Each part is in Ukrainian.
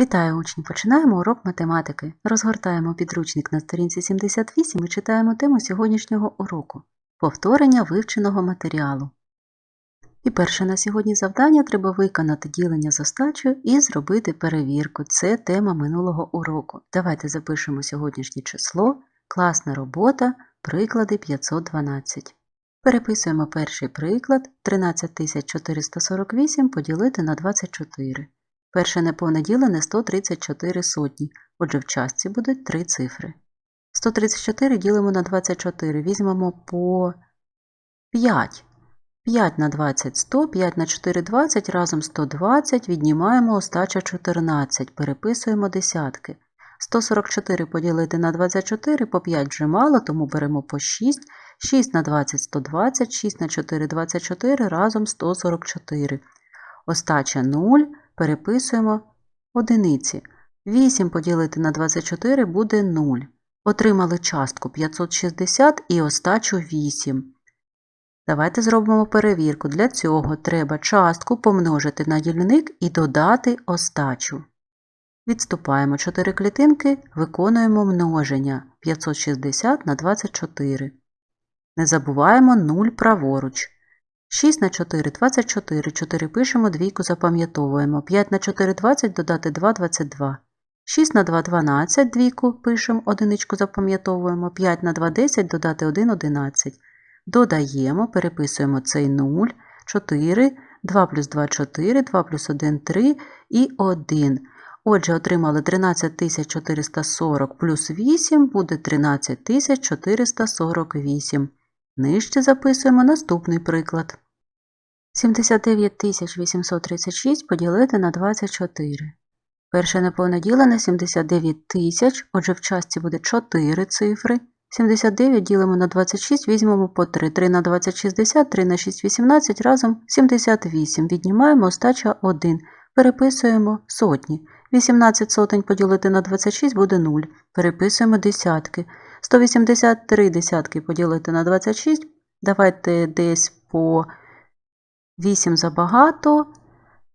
Вітаю учні! Починаємо урок математики. Розгортаємо підручник на сторінці 78 і читаємо тему сьогоднішнього уроку повторення вивченого матеріалу. І перше на сьогодні завдання треба виконати ділення з остачею і зробити перевірку. Це тема минулого уроку. Давайте запишемо сьогоднішнє число, класна робота, приклади 512. Переписуємо перший приклад 13448 поділити на 24. Перше неповне ділене 134 сотні, отже в частці будуть три цифри. 134 ділимо на 24, візьмемо по 5. 5 на 20 – 100, 5 на 4 – 20, разом 120, віднімаємо остача 14, переписуємо десятки. 144 поділити на 24, по 5 вже мало, тому беремо по 6, 6 на 20 – 120, 6 на 4 – 24, разом 144. Остача 0, переписуємо одиниці. 8 поділити на 24 буде 0. Отримали частку 560 і остачу 8. Давайте зробимо перевірку. Для цього треба частку помножити на дільник і додати остачу. Відступаємо 4 клітинки, виконуємо множення 560 на 24. Не забуваємо 0 праворуч. 6 на 4 – 24, 4 пишемо, двійку запам'ятовуємо. 5 на 4 – 20, додати 2 – 22. 6 на 2 – 12, двійку пишемо, одиничку запам'ятовуємо. 5 на 2 – 10, додати 1 – 11. Додаємо, переписуємо цей 0, 4, 2 плюс 2 – 4, 2 плюс 1 – 3 і 1. Отже, отримали 13440 плюс 8 буде 13448. Нижче записуємо наступний приклад. 79836 поділити на 24. Перше неповне ділене 79 тисяч, отже в частці буде 4 цифри. 79 ділимо на 26, візьмемо по 3. 3 на 20 – 60, 3 на 6 – 18, разом 78. Віднімаємо остача 1. Переписуємо сотні. 18 сотень поділити на 26 буде 0. Переписуємо десятки. 183 десятки поділити на 26. Давайте десь по 8 забагато.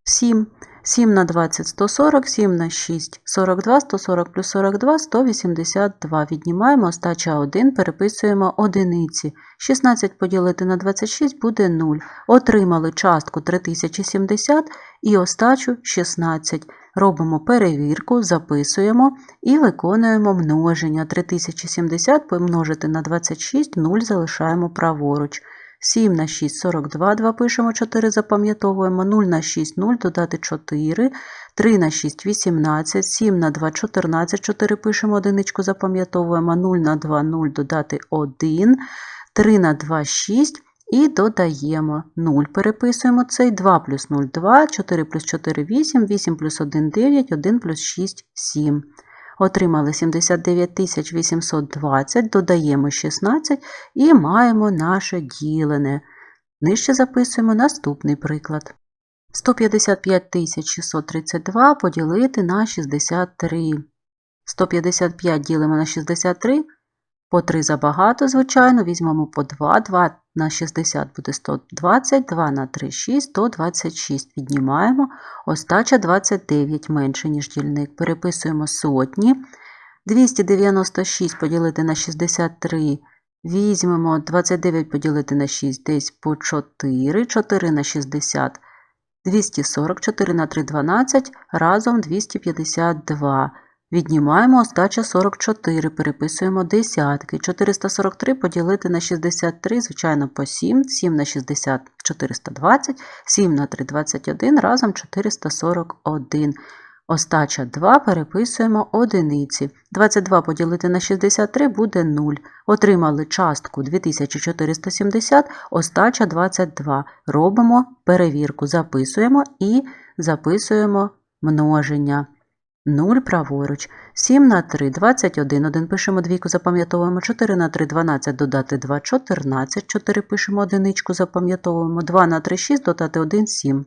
7. 7 на 20 – 140, 7 на 6 – 42, 140 плюс 42 – 182. Віднімаємо остача 1, переписуємо одиниці. 16 поділити на 26 буде 0. Отримали частку 3070 і остачу 16. Робимо перевірку, записуємо і виконуємо множення. 3070 помножити на 26, 0 залишаємо праворуч. 7 на 6 – 42, 2 пишемо, 4 запам'ятовуємо, 0 на 6 – 0, додати 4, 3 на 6 – 18, 7 на 2 – 14, 4 пишемо, одиничку запам'ятовуємо, 0 на 2 – 0, додати 1, 3 на 2 – 6 і додаємо 0. Переписуємо цей 2 плюс 0 – 2, 4 плюс 4 – 8, 8 плюс 1 – 9, 1 плюс 6 – 7. Отримали 79 820, додаємо 16 і маємо наше ділене. Нижче записуємо наступний приклад. 155 632 поділити на 63. 155 ділимо на 63. По 3 забагато, звичайно, візьмемо по 2. 2 на 60 буде 120, 2 на 3 – 6, 126. Віднімаємо. Остача 29 менше, ніж дільник. Переписуємо сотні. 296 поділити на 63. Візьмемо 29 поділити на 6, десь по 4. 4 на 60. 240, 4 на 3 – 12, разом 252. Віднімаємо остача 44, переписуємо десятки. 443 поділити на 63, звичайно, по 7, 7 на 60 – 420, 7 на 3 – 21, разом 441. Остача 2 переписуємо одиниці. 22 поділити на 63 буде 0. Отримали частку 2470, остача 22. Робимо перевірку, записуємо і записуємо множення. 0 праворуч. 7 на 3 – 21. 1 пишемо двійку, запам'ятовуємо. 4 на 3 – 12, додати 2 – 14. 4 пишемо одиничку, запам'ятовуємо. 2 на 3 – 6, додати 1 – 7.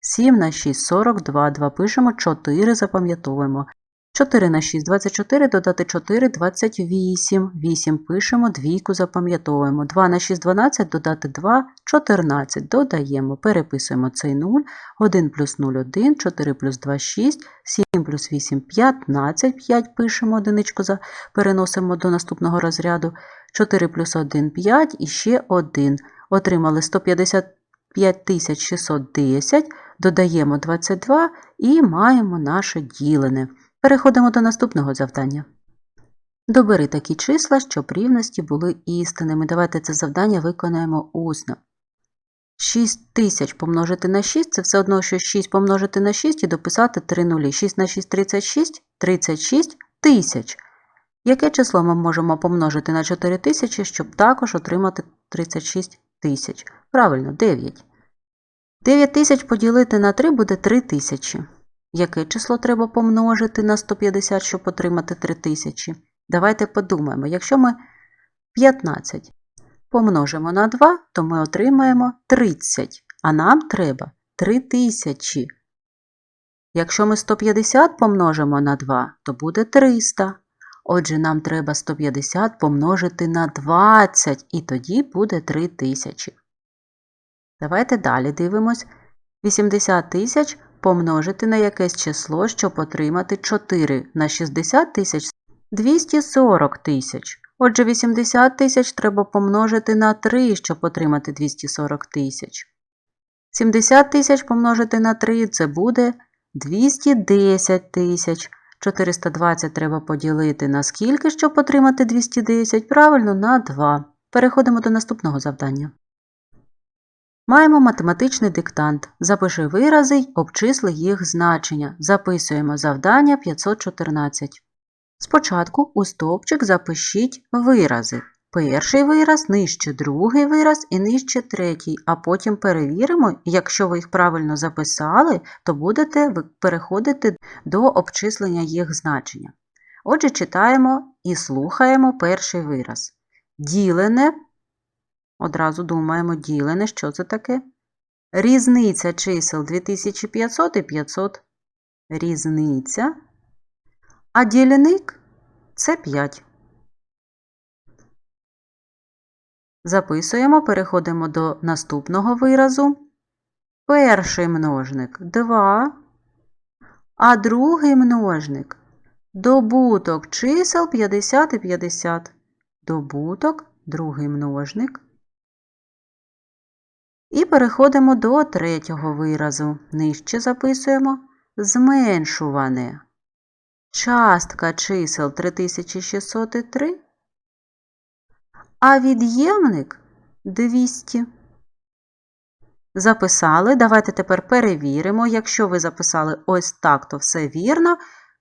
7 на 6 – 42. 2 пишемо, 4 запам'ятовуємо. 4 на 6 – 24, додати 4 – 28. 8 пишемо, двійку запам'ятовуємо. 2 на 6 – 12, додати 2 – 14. Додаємо, переписуємо цей 0. 1 плюс 0 – 1, 4 плюс 2 – 6, 7 плюс 8 – 15. 5 пишемо, одиничку переносимо до наступного розряду. 4 плюс 1 – 5 і ще 1. Отримали 155 610, додаємо 22 і маємо наше ділене. Переходимо до наступного завдання. Добери такі числа, щоб рівності були істинними. Давайте це завдання виконаємо усно. 6 тисяч помножити на 6 – це все одно, що 6 помножити на 6 і дописати 3 нулі. 6 на 6 – 36, 36 тисяч. Яке число ми можемо помножити на 4 тисячі, щоб також отримати 36 тисяч? Правильно, 9. 9 тисяч поділити на 3 буде 3 тисячі. Яке число треба помножити на 150, щоб отримати 3 тисячі? Давайте подумаємо. Якщо ми 15 помножимо на 2, то ми отримаємо 30, а нам треба 3 тисячі. Якщо ми 150 помножимо на 2, то буде 300. Отже, нам треба 150 помножити на 20, і тоді буде 3 тисячі. Давайте далі дивимось. 80 тисяч помножити на якесь число, щоб отримати 4 на 60 тисяч 240 тисяч. Отже, 80 тисяч треба помножити на 3, щоб отримати 240 тисяч. 70 тисяч помножити на 3 це буде 210 тисяч. 420 треба поділити на скільки, щоб отримати 210? Правильно, на 2. Переходимо до наступного завдання. Маємо математичний диктант. Запиши вирази й обчисли їх значення. Записуємо завдання 514. Спочатку у стовпчик запишіть вирази. Перший вираз, нижче другий вираз і нижче третій, а потім перевіримо, якщо ви їх правильно записали, то будете переходити до обчислення їх значення. Отже, читаємо і слухаємо перший вираз. Ділене, одразу думаємо, ділене, що це таке? Різниця чисел 2500 і 500. Різниця. А дільник це 5. Записуємо, переходимо до наступного виразу. Перший множник 2, а другий множник добуток чисел 50 і 50. Добуток, другий множник. І переходимо до третього виразу. Нижче записуємо зменшуване. Частка чисел 3603 а від'ємник 200. Записали. Давайте тепер перевіримо. Якщо ви записали ось так, то все вірно.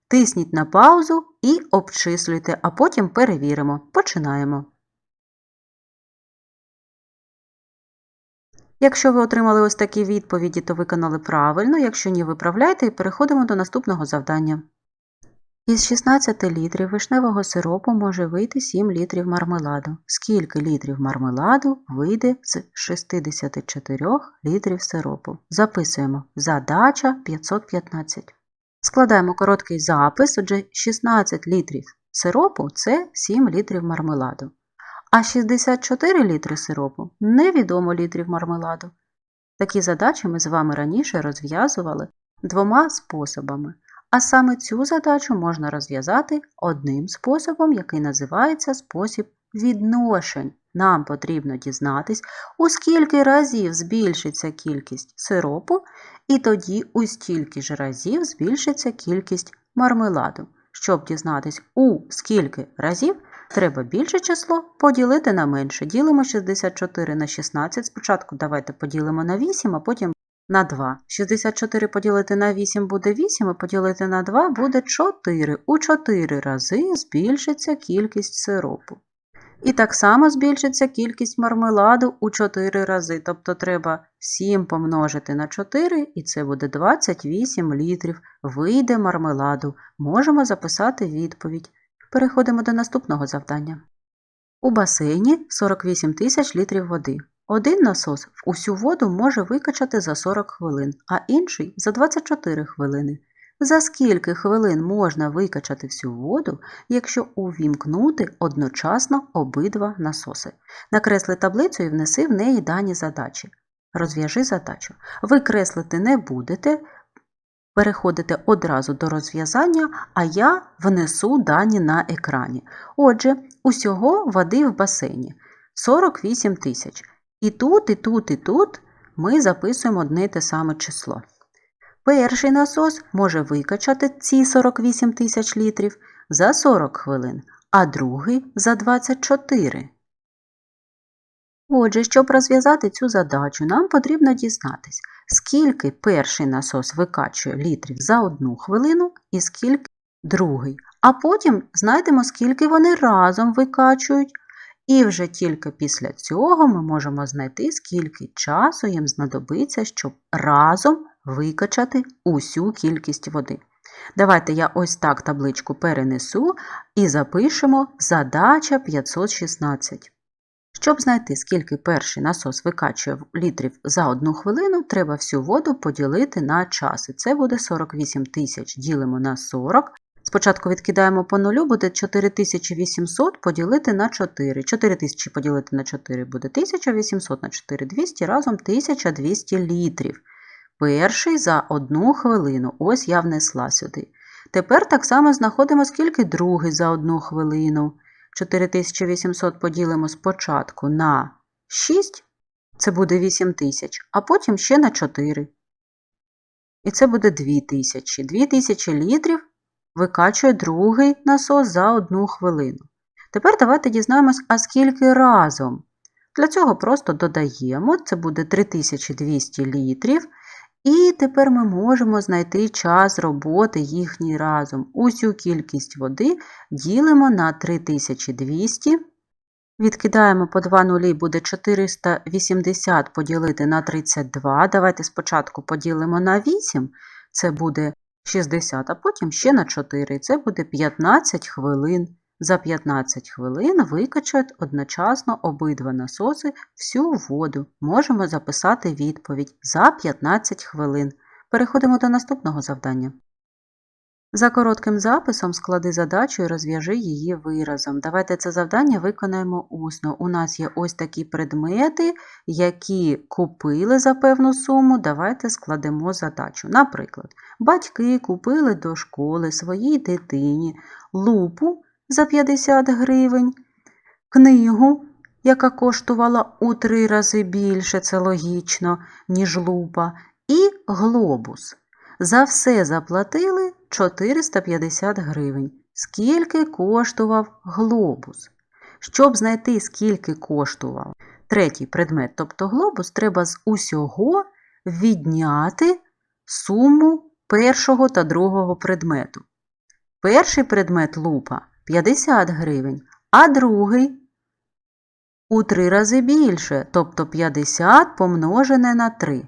Тисніть на паузу і обчислюйте, а потім перевіримо. Починаємо. Якщо ви отримали ось такі відповіді, то виконали правильно. Якщо ні, виправляйте і переходимо до наступного завдання. Із 16 літрів вишневого сиропу може вийти 7 літрів мармеладу. Скільки літрів мармеладу вийде з 64 літрів сиропу? Записуємо. Задача 515. Складаємо короткий запис, отже, 16 літрів сиропу це 7 літрів мармеладу. А 64 літри сиропу невідомо літрів мармеладу. Такі задачі ми з вами раніше розв'язували двома способами. А саме цю задачу можна розв'язати одним способом, який називається спосіб відношень. Нам потрібно дізнатись, у скільки разів збільшиться кількість сиропу, і тоді у стільки ж разів збільшиться кількість мармеладу. Щоб дізнатись, у скільки разів, треба більше число поділити на менше. Ділимо 64 на 16. Спочатку давайте поділимо на 8, а потім на 2. 64 поділити на 8 буде 8, і поділити на 2 буде 4. У 4 рази збільшиться кількість сиропу. І так само збільшиться кількість мармеладу у 4 рази. Тобто треба 7 помножити на 4, і це буде 28 літрів. Вийде мармеладу. Можемо записати відповідь. Переходимо до наступного завдання. У басейні 48 тисяч літрів води. Один насос всю воду може викачати за 40 хвилин, а інший за 24 хвилини. За скільки хвилин можна викачати всю воду, якщо увімкнути одночасно обидва насоси? Накресли таблицю і внеси в неї дані задачі. Розв'яжи задачу. Ви креслити не будете, переходите одразу до розв'язання, а я внесу дані на екрані. Отже, усього води в басейні 48 тисяч. І тут, і тут, і тут ми записуємо одне й те саме число. Перший насос може викачати ці 48 тисяч літрів за 40 хвилин, а другий за 24. Отже, щоб розв'язати цю задачу, нам потрібно дізнатись, скільки перший насос викачує літрів за одну хвилину і скільки другий. А потім знайдемо, скільки вони разом викачують. І вже тільки після цього ми можемо знайти, скільки часу їм знадобиться, щоб разом викачати усю кількість води. Давайте я ось так табличку перенесу і запишемо задача 516. Щоб знайти, скільки перший насос викачує літрів за одну хвилину, треба всю воду поділити на час. І це буде 48 тисяч ділимо на 40. Спочатку відкидаємо по нулю, буде 4800 поділити на 4. 4000 поділити на 4 буде 1800 на 4 200, разом 1200 літрів. Перший за одну хвилину. Ось я внесла сюди. Тепер так само знаходимо, скільки другий за одну хвилину. 4800 поділимо спочатку на 6, це буде 8000, а потім ще на 4. І це буде 2000. 2000 літрів викачує другий насос за одну хвилину. Тепер давайте дізнаємось, а скільки разом. Для цього просто додаємо, це буде 3200 літрів. І тепер ми можемо знайти час роботи їхній разом. Усю кількість води ділимо на 3200. Відкидаємо по 2 нулі, буде 480 поділити на 32. Давайте спочатку поділимо на 8, це буде 60, а потім ще на 4. Це буде 15 хвилин. За 15 хвилин викачають одночасно обидва насоси всю воду. Можемо записати відповідь за 15 хвилин. Переходимо до наступного завдання. За коротким записом склади задачу і розв'яжи її виразом. Давайте це завдання виконаємо усно. У нас є ось такі предмети, які купили за певну суму. Давайте складемо задачу. Наприклад, батьки купили до школи своїй дитині лупу за 50 гривень, книгу, яка коштувала у три рази більше, це логічно, ніж лупа, і глобус. За все заплатили 450 гривень. Скільки коштував глобус? Щоб знайти, скільки коштував третій предмет, тобто глобус, треба з усього відняти суму першого та другого предмету. Перший предмет лупа 50 гривень, а другий у три рази більше, тобто 50 помножене на 3.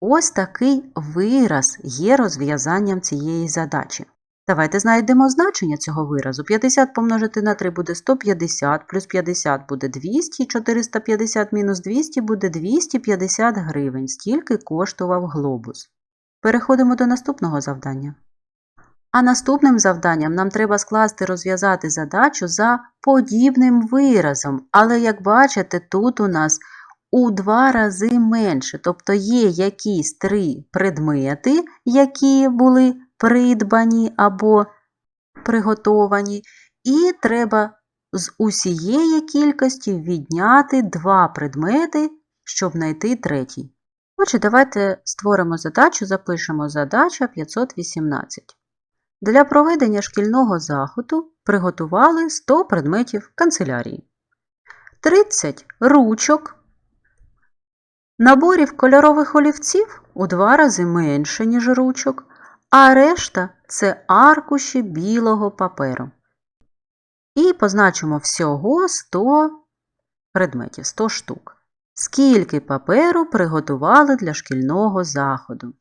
Ось такий вираз є розв'язанням цієї задачі. Давайте знайдемо значення цього виразу. 50 помножити на 3 буде 150, плюс 50 буде 200, 450 мінус 200 буде 250 гривень. Стільки коштував глобус. Переходимо до наступного завдання. А наступним завданням нам треба скласти розв'язати задачу за подібним виразом. Але, як бачите, тут у нас у два рази менше. Тобто є якісь три предмети, які були придбані або приготовані, і треба з усієї кількості відняти два предмети, щоб знайти третій. Отже, давайте створимо задачу, запишемо задача 518. Для проведення шкільного заходу приготували 100 предметів канцелярії, 30 ручок, наборів кольорових олівців у два рази менше, ніж ручок, а решта це аркуші білого паперу. І позначимо всього 100 предметів, 100 штук. Скільки паперу приготували для шкільного заходу?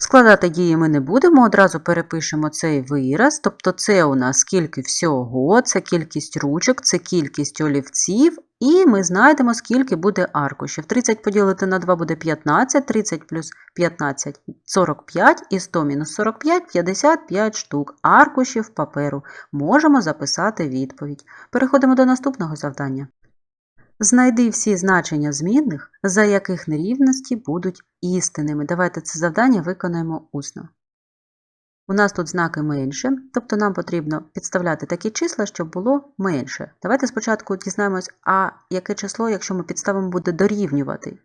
Складати дії ми не будемо, одразу перепишемо цей вираз. Тобто це у нас скільки всього, це кількість ручок, це кількість олівців, і ми знайдемо, скільки буде аркушів. 30 поділити на 2 буде 15, 30 плюс 15 – 45, і 100 мінус 45 – 55 штук аркушів паперу. Можемо записати відповідь. Переходимо до наступного завдання. Знайди всі значення змінних, за яких нерівності будуть істинними. Давайте це завдання виконаємо усно. У нас тут знаки менше, тобто нам потрібно підставляти такі числа, щоб було менше. Давайте спочатку дізнаємось, а яке число, якщо ми підставимо, буде дорівнювати.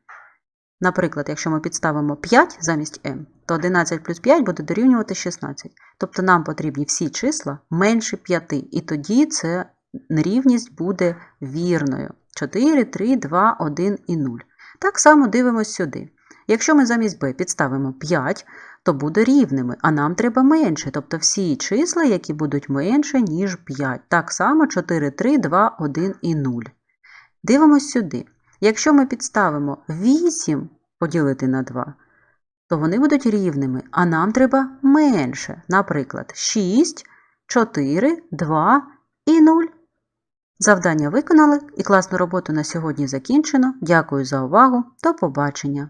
Наприклад, якщо ми підставимо 5 замість m, то 11 плюс 5 буде дорівнювати 16. Тобто нам потрібні всі числа менше 5, і тоді це нерівність буде вірною. 4, 3, 2, 1 і 0. Так само дивимось сюди. Якщо ми замість b підставимо 5, то буде рівними, а нам треба менше, тобто всі числа, які будуть менше, ніж 5. Так само 4, 3, 2, 1 і 0. Дивимось сюди. Якщо ми підставимо 8 поділити на 2, то вони будуть рівними, а нам треба менше. Наприклад, 6, 4, 2 і 0. Завдання виконали і класну роботу на сьогодні закінчено. Дякую за увагу. До побачення!